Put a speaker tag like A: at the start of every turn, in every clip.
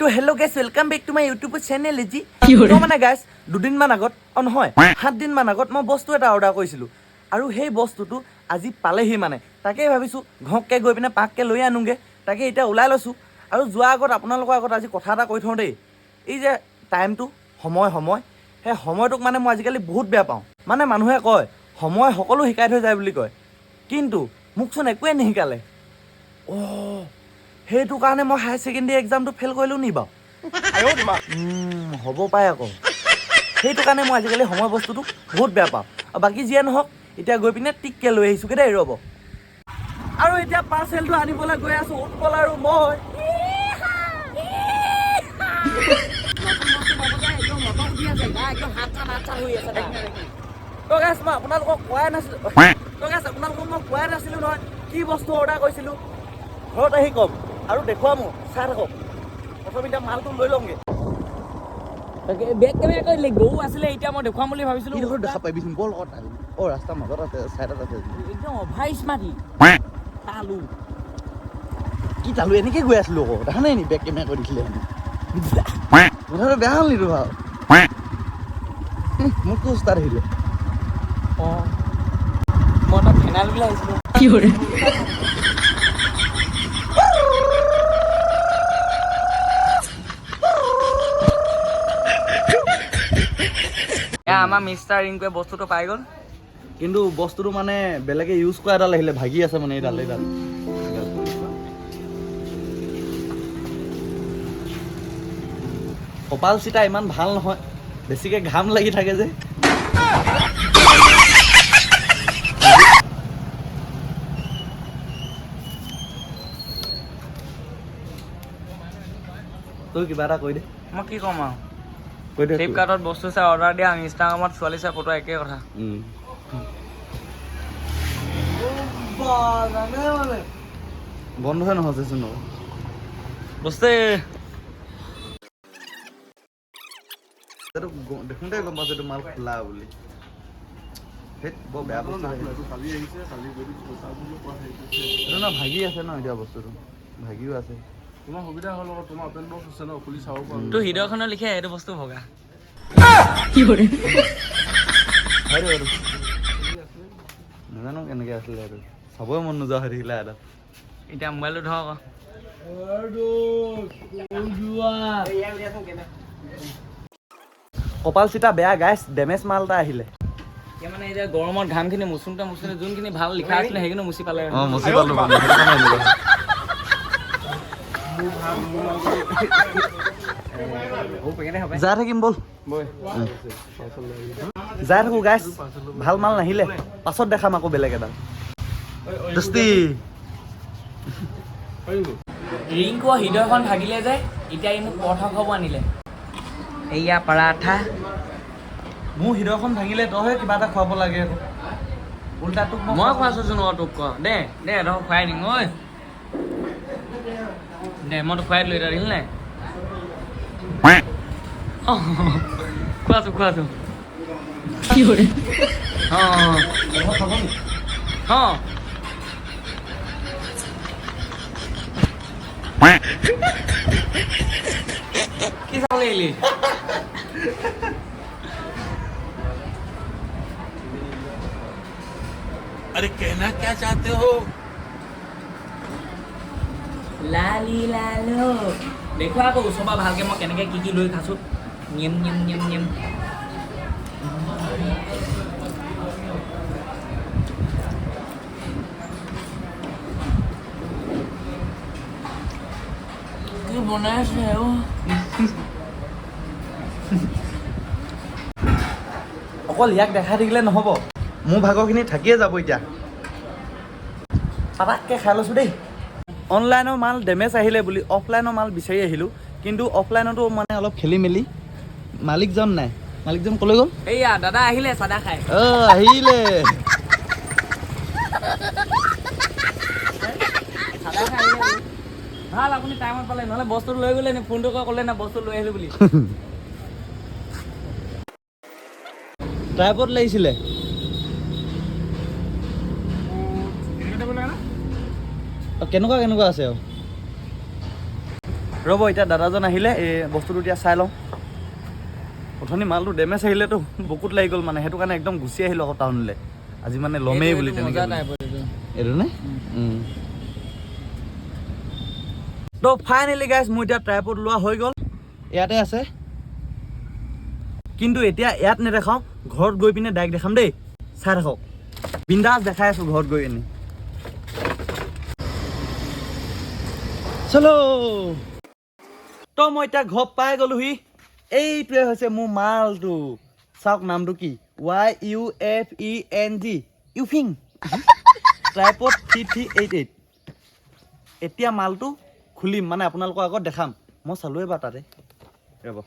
A: তো hello' guys welcome back to my YouTube channel G
B: কি হ'ল?
A: মই মানে গাইছ দুদিনমান আগত অঁ নহয় সাতদিনমান আগত মই বস্তু এটা অৰ্ডাৰ কৰিছিলোঁ। আৰু সেই বস্তুটো আজি পালেহি মানে। তাকেই ভাবিছোঁ ঘঁককৈ গৈ পিনে পাককৈ লৈ আনোগৈ। তাকে এতিয়া ওলাই লৈছোঁ। আৰু যোৱাৰ আগত আপোনালোকৰ আগত আজি কথা এটা কৈ থওঁ দেই। এই যে টাইমটো সময় সময় সেই সময়টোক মানে মই আজিকালি বহুত বেয়া পাওঁ। মানে মানুহে কয় সময় সকলো শিকাই থৈ যায় বুলি কয়। কিন্তু মোকচোন একোৱে নিশিকালে। অ' সেইটো কাৰণে মই হায়াৰ ছেকেণ্ডেৰী এক্সামটো ফেইল কৰিলোঁ নি বাৰু? হ'ব পাৰে আকৌ। সেইটো কাৰণে মই আজিকালি সময় বস্তুটো বহুত বেয়া পাওঁ। আৰু বাকী যিয়ে নহওক এতিয়া গৈ পিনে টিককৈ লৈ আহিছোঁগৈ দেই ৰ'ব। আৰু এতিয়া পাৰ্চেলটো আনিবলৈ গৈ আছোঁ উৎপল আৰু মই। আপোনালোকক কোৱাই নাছিলোঁ। আপোনালোকক মই কোৱাই নাছিলোঁ নহয় কি বস্তু অৰ্ডাৰ কৰিছিলোঁ? ঘৰত আহি ক'ম। আৰু দেখুৱাম মোক চাই থাকক। প্ৰথম এতিয়া মালটো লৈ
B: তাকে বেগ কেমেৰা কৰিলে গৰু আছিলে এতিয়া মই দেখুৱাম বুলি ভাবিছিলো।
A: কি দেখা পাবিচোন বৰ লগত আহিম অ' ৰাস্তাৰ মাজত আছে ছাইডত আছে।
B: একদম অভাৰ স্মাৰ্টি তালু।
A: কি তালো এনেকৈ গৈ আছিলোঁ আকৌ। দেখা নাই নি বেক কেমেৰা কৰি দিছিলে কথাটো বেয়া হ'ল নিতো ভালো মোকতো ষ্টাৰ্ট আহিলে।
B: অঁ। মই তাত ফেনাইল বুলি আহিছিলোঁ
C: কি hore
B: আমাৰ মিষ্টাৰ ৰিংকুৱে বস্তুটো পাই গ'ল।
A: কিন্তু বস্তুটো মানে বেলেগে ইউজ কৰা এডাল আহিলে ভাগি আছে মানে এইডাল এইডাল কপাল চিতা ইমান ভাল নহয় বেছিকে ঘাম লাগি থাকে যে। তই কিবা এটা কৈ দে।
B: মই কি ক'ম আৰু? ফ্লিপকাৰ্টত বস্তু চাই অৰ্ডাৰ দিয়া ইনষ্টাগ্ৰামত ছোৱালী চাই ফটো একেই কথা।
A: নহৈছেচোন আকৌ।
B: বস্তু।
A: দেখোঁতে গম পাইছোঁ এইটো মাল খোলা বুলি। ধেৎ, বৰ বেয়া বস্তু এইটো ন ভাগি আছে ন এতিয়া বস্তুটো। ভাগিও আছে।
D: তোমাৰ সুবিধা হ'ল আকৌ তোমাৰ অপেন বক্স আছে ন খুলি চাব পাৰা
B: তোৰ হৃদয়খনৰ লিখে এইটো বস্তু ভগা।
C: কি
A: নাজানো কেনেকৈ আছিলে এইটো। চাবই মন নোযোৱা হৈ থাকিলে এটা
B: এতিয়া মোবাইলটো ধৰ আকৌ।
A: কপাল চিতা বেয়া গাইছ ডেমেজ মাল এটা আহিলে।
B: এতিয়া মানে এতিয়া গৰমত ঘামখিনি মুচুতে মুচুতে যোনখিনি ভাল লিখা আছিলে সেইখিনি মুচি পালে।
A: মচি পালোঁ মানে সেইটো কাৰণে এনেকুৱা।
B: সৰু পেকেটে হ'ব
A: যাই থাকিম ব'ল। যাই থাকোঁ গাইছ ভাল মাল নাহিলে পাছত দেখাম আকৌ বেলেগ এডাল। দস্তি।
B: ৰিংকু হৃদয়খন ভাগিলে যে এতিয়া ই মোক পৰঠা খুৱাব আনিলে। এয়া পৰাঠা
A: মোৰ হৃদয়খন ভাঙিলে তইহে কিবা এটা খুৱাব লাগে উল্টা তোক
B: মই খুৱাইছোচোন অঁ তোক ক। দে দে তই খুৱাই দিম ঐ। দে মই তোক খুৱাই দিলোঁ এতিয়া দেখিলি নাই অঁ, খোৱাছো খোৱাছো
C: কি hore
B: অঁ অঁ কি চাব লাগিলি
D: अरे कहना क्या चाहते हो
B: লালি লালো দেখুৱা আকৌ ওচৰৰ পৰা ভালকৈ মই কেনেকৈ কি কি লৈ খাইছোঁ। নিয়ম নিয়ম নিয়ম নিয়ম কি বনাইছে অ'
A: অকল ইয়াক দেখাই থাকিলে নহ'ব। মোৰ ভাগৰখিনি থাকিয়ে যাব এতিয়া। পাতাককৈ খাই লৈছোঁ দেই। অনলাইনৰ মাল ডেমেজ আহিলে বুলি অফলাইনৰ মাল বিচাৰি আহিলোঁ। কিন্তু অফলাইনতো মানে অলপ খেলি মেলি মালিকজন নাই। মালিকজন ক'লৈ গ'ল?
B: এইয়া দাদা আহিলে চাদা খাই।
A: অ' আহিলে।
B: ভাল আপুনি টাইমত পালে। নহ'লে বস্তুটো লৈ গ'লে নি ফোনটো কৰি ক'লে না বস্তু লৈ আহিলোঁ বুলি।
A: ট্ৰাইপত লাগিছিলে। কেনেকুৱা কেনেকুৱা আছে আৰু? ৰ'ব এতিয়া দাদাজন আহিলে এই বস্তুটো এতিয়া চাই লওঁ। অথনি মালটো ডেমেজ আহিলেতো বুকুত লাগি গ'ল মানে সেইটো কাৰণে একদম গুচি আহিলোঁ আকৌ টাউনলৈ। আজি মানে ল'মেই বুলি তেনেকৈ এইটো নে? তো ফাইনেলি গাইজ মোৰ এতিয়া ট্ৰাইপড লোৱা হৈ গ'ল। ইয়াতে আছে। কিন্তু এতিয়া ইয়াত নেদেখাওঁ ঘৰত গৈ পিনে ডাইৰেক্ট দেখাম দেই। চাই থাকক। বিন্দাছ দেখাই আছোঁ ঘৰত গৈ পিনে। চলো। তো মই এতিয়া ঘৰ পাই গ'লোহি। এইটোৱে হৈছে মোৰ মালটো। চাওক, নামটো কি? Y U F E N G Yufeng. Tripod three three eight eight. এতিয়া মালটো খুলিম মানে আপোনালোকৰ আগত দেখাম। মই চালোঁ এবাৰ তাতে। ৰ'ব।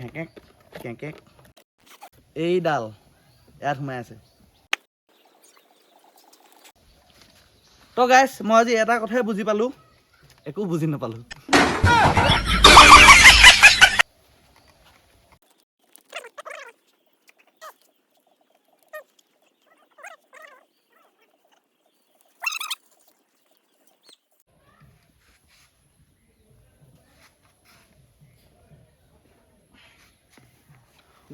A: ঘেকেক কেকেক এইডাল। ইয়াত সোমাই আছে। তো গাইছ মই আজি এটা কথাই বুজি পালোঁ, একো বুজি নাপালোঁ।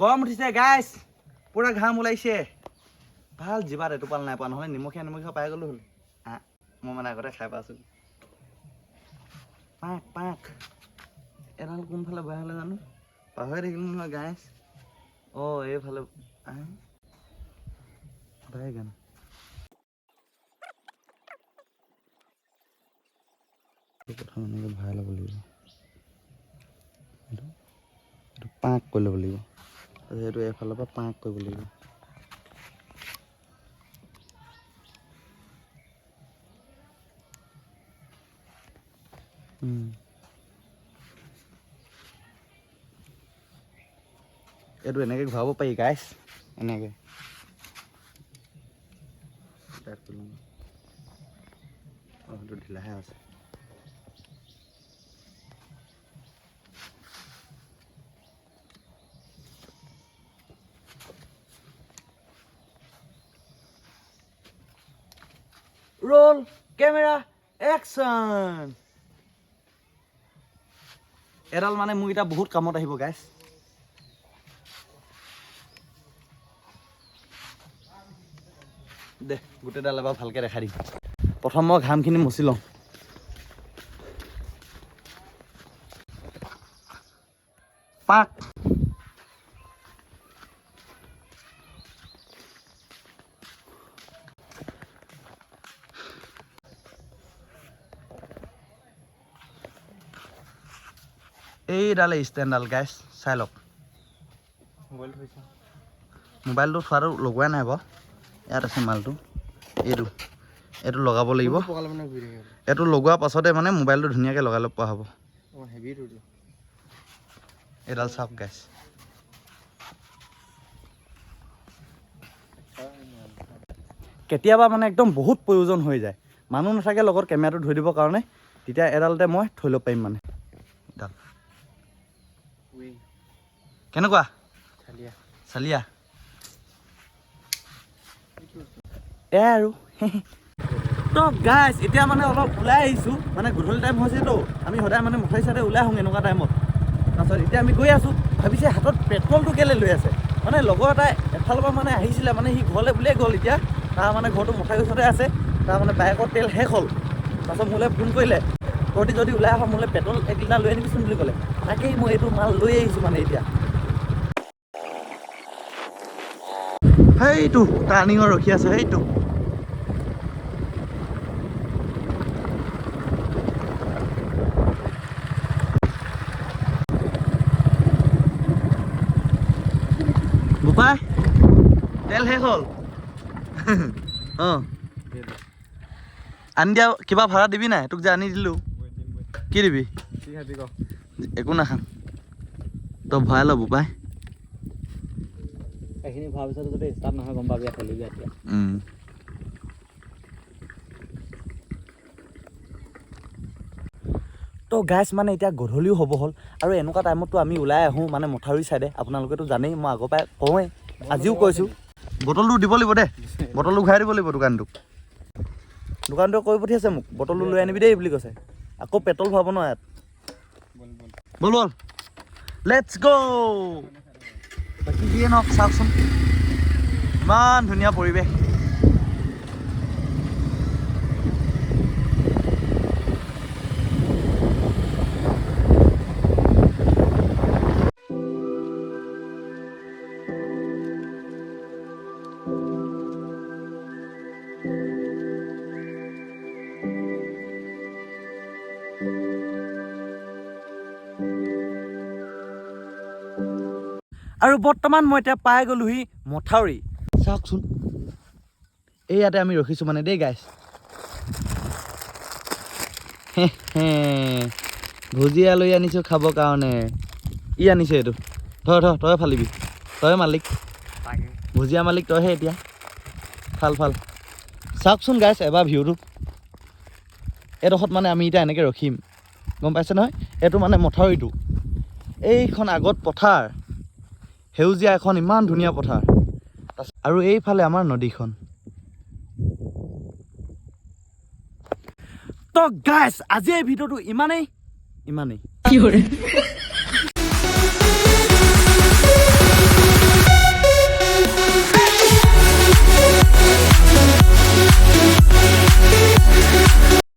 A: গৰম উঠিছে গাইছ পূৰা ঘাম ওলাইছে। ভালো জিভাত এটোপাল নাই পোৱা, নহ'লে নিমখীয়া নিমখীয়া পাই গ'লো হ'ল। আ মই মানে আগতে খাই পাইছোঁ। পাক পাক। এডাল কোনফালে বেয়া হ'লে জানো? পাহৰি থাকিলোঁ নহয় গাইছ অঁ, এইফালে। বাই গান। প্ৰথম এনেকৈ ভৰাই ল'ব লাগিব। এইটো এইটো পাক কৰি ল'ব লাগিব। এইটো এফালৰ পৰা পাক কৰিব লাগিব। ಎರಡು ನನಗೆ ಭಾವ ಪೈ ಗಾಯ್ಸ್ ನನಗೆ ढीला है वैसे रोल कैमरा एक्शन এডাল মানে মোৰ এতিয়া বহুত কামত আহিব গাইছ দে, গোটেইডাল এবাৰ ভালকৈ দেখাই দিম। প্ৰথম মই ঘামখিনি মচি লওঁ। পাক। এইডাল ষ্টেণ্ডডাল গাইছ চাই লওক। মোবাইলটো থোৱাটো লগোৱাই নাই বাৰু। ইয়াত আছে মালটো। এইটো এইটো লগাব লাগিব। এইটো লগোৱাৰ পাছতে মানে মোবাইলটো ধুনীয়াকৈ লগাই ল'ব পৰা হ'ব। এইডাল চাওক গাইছ কেতিয়াবা মানে একদম বহুত প্ৰয়োজন হৈ যায়। মানুহ নাথাকে লগত কেমেৰাটো ধৰি দিবৰ কাৰণে। তেতিয়া এডালতে মই থৈ ল'ব পাৰিম মানে। এডাল কেনেকুৱা? চালিয়া। এয়াই আৰু। তো গাইছ এতিয়া মানে অলপ ওলাই আহিছোঁ। মানে গধূলি টাইম হৈছেতো আমি সদায় মানে মথাৰি চাইডে ওলাই আহোঁ এনেকুৱা টাইমত তাৰপাছত এতিয়া আমি গৈ আছোঁ। ভাবিছে হাতত পেট্ৰলটো কেলৈ লৈ আছে? মানে লগৰ এটাই এফালৰ পৰা মানে আহিছিলে। মানে সি ঘৰলৈ বুলিয়ে গ'ল এতিয়া। তাৰ মানে ঘৰটো মথাৰি ওচৰতে আছে। তাৰ মানে বাইকৰ তেল শেষ হ'ল। তাৰপাছত মোলৈ ফোন কৰিলে। তহঁতি যদি ওলাই আহ মোলৈ পেট্ৰল এক লিটাৰ লৈ আনিবিচোন বুলি ক'লে। তাকেই মই এইটো মাল লৈ আহিছোঁ মানে এতিয়া। সেইটো টাৰ্ণিঙত ৰখি আছে সেইটো। বোপাই তেল শেষ হ'ল? অঁ। আনি দিয়া কিবা ভাড়া দিবি নাই? তোক যে আনি দিলোঁ। কি দিবি? একো নাখাম। তই ভৰাই ল বোপাই।
B: এইখিনি ভৰাৰ পিছত যদি ষ্টাৰ্ট নহয় গম পাবি খেলিবি এতিয়া।
A: তো গাইছ মানে এতিয়া গধূলিও হ'ব হ'ল আৰু এনেকুৱা টাইমততো আমি ওলাই আহোঁ মানে মথাউৰি চাইডে আপোনালোকেতো জানেই মই আগৰ পৰাই কওঁৱেই আজিও কৈছোঁ। বটলটো দিব লাগিব দেই বটলটো ঘূৰাই দিব লাগিব দোকানটোক। দোকানটোৱে কৈ পঠিয়াইছে মোক বটলটো লৈ আনিবি দেই বুলি কৈছে। আকৌ পেট্ৰল ভৰাব ন ইয়াত। বল বল। লেটছ গ' বাকী যিয়ে নহওক চাওকচোন। ইমান ধুনীয়া পৰিৱেশ। আৰু বৰ্তমান মই এতিয়া পাই গ'লোহি মথাউৰি। চাওকচোন। এই ইয়াতে আমি ৰখিছোঁ মানে দেই গাইছ ভুজিয়া লৈ আনিছোঁ খাবৰ কাৰণে। ই আনিছে এইটো। থ থ তই ফালিবি। তই মালিক। ভুজিয়া মালিক তইহে এতিয়া। ফাল ফাল। চাওকচোন গাইছ এবাৰ ভিউটো। এইডোখৰত মানে আমি এতিয়া এনেকৈ ৰখিম। গম পাইছে নহয়? এইটো মানে মথাউৰিটো। এইখন আগত পথাৰ। সেউজীয়া এখন ইমান ধুনীয়া পথাৰ। আৰু এইফালে আমাৰ নদীখন। আজি এই ভিডিঅ'টো ইমানেই ইমানেই।
C: কি you.